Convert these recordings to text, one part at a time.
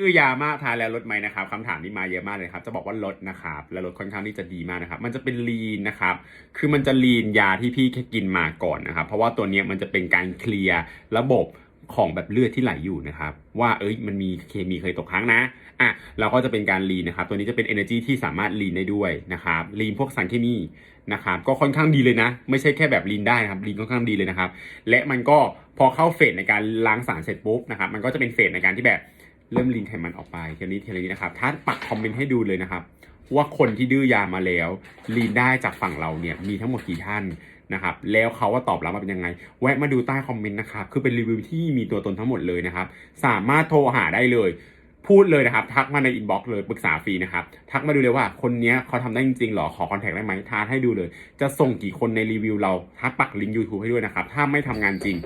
คือยามาทานแล้วลดไหมนะครับคำถามนี้มาเยอะมากเลยครับ จะบอกว่าลดนะครับและลดค่อนข้างที่จะดีมากนะครับ มันจะเป็นลีนนะครับ คือมันจะลีนยาที่พี่แค่กินมาก่อนนะครับ เพราะว่าตัวนี้มันจะเป็นการเคลียร์ระบบของแบบเลือดที่ไหลอยู่นะครับ ว่าเอ้ยมันมีเคมีเคยตกค้างนะอะเราก็จะเป็นการลีนนะครับ ตัวนี้จะเป็น energy ที่สามารถลีนได้ด้วยนะครับลีนพวกสารเคมีนะครับ ก็ค่อนข้างดีเลยนะ ไม่ใช่แค่แบบลีนได้นะครับลีนค่อนข้างดีเลยนะครับ และมันก็พอเข้าเฟสในการล้างสารเสร็จปุ๊บนะครับ มันก็จะเป็นเฟสในการที่แบบ เริ่มลีนไขมันออกไปทีละนิดทีละนิดนะครับถ้าปักคอมเมนต์ให้ดูเลยนะครับ ว่าคนที่ดื้อยามาแล้วลีนได้จากฝั่งเราเนี่ยมีทั้งหมดกี่ท่านนะครับแล้วเขาว่าตอบรับมาเป็นยังไง แวะมาดูใต้คอมเมนต์นะครับคือเป็นรีวิวที่มีตัวตนทั้งหมดเลยนะครับ สามารถโทรหาได้เลย พูดเลยนะครับ ทักมาในอินบ็อกซ์เลยปรึกษาฟรีนะครับ ทักมาดูเลยว่าคนนี้เขาทำได้จริงๆหรอขอคอนแทคได้ไหมทานให้ดูเลย จะส่งกี่คนในรีวิวเราทักปักลิงก์ YouTube ให้ด้วยนะครับ ถ้าไม่ทำงานจริง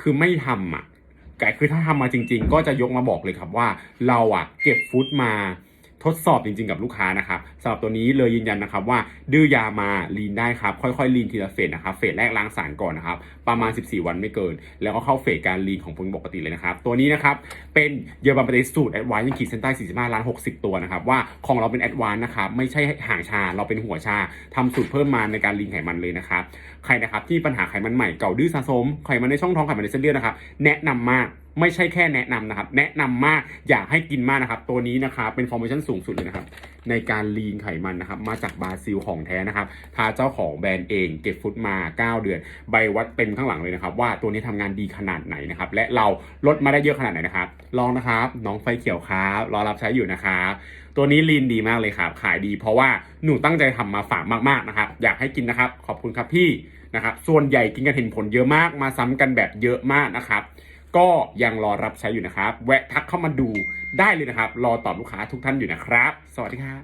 คือไม่ทำอะ แต่คือถ้าทำมาจริง ๆ ก็จะยกมาบอกเลยครับว่าเราอะเก็บฟุตมา ทดสอบจริงๆกับลูกค้านะครับสำหรับตัวนี้เลยยืนยันนะครับว่าดื้อยามาลีนได้ครับค่อยๆลีนทีละเฟสนะครับเฟสแรกล้างสารก่อนนะครับประมาณ 14 วันไม่เกิน แล้วก็เข้าเฟสการลีนของคนปกติเลยนะครับตัวนี้นะครับเป็นเยอรมันปฏิสูตรแอดวานซ์ยังขีดเส้นใต้ 45 ล้าน 60 ตัวนะครับว่าของเราเป็นแอดวานซ์นะครับไม่ใช่ห่างชาเราเป็นหัวชาทำสูตรเพิ่มมาในการลีนไขมันเลยนะครับใครนะครับที่ปัญหาไขมันใหม่เก่าดื้อสะสมไขมันในช่องท้องไขมันในเส้นเลือดนะครับแนะนำมาก ไม่ใช่แค่แนะนำนะครับ แนะนำมากอยากให้กินมากนะครับ ตัวนี้นะครับเป็นฟอร์เมชั่นสูงสุดเลยนะครับ ในการลีนไขมันนะครับ มาจากบราซิลของแท้นะครับ ทาเจ้าของแบรนด์เองเก็บฟุตมา 9 เดือน ใบวัดเต็มข้างหลังเลยนะครับ ว่าตัวนี้ทำงานดีขนาดไหนนะครับ และเราลดมาได้เยอะขนาดไหนนะครับ ลองนะครับ น้องไฟเขียวครับรอรับใช้อยู่นะครับตัวนี้ลีนดีมากเลยครับ ขายดีเพราะว่าหนูตั้งใจทำมาฝากมากๆนะครับ อยากให้กินนะครับ ขอบคุณครับพี่นะครับ ส่วนใหญ่กินกันเห็นผลเยอะมากมาซ้ำกันแบบเยอะมากนะครับ ก็ยังรอรับใช้อยู่นะครับ แวะทักเข้ามาดูได้เลยนะครับ รอตอบลูกค้าทุกท่านอยู่นะครับ สวัสดีครับ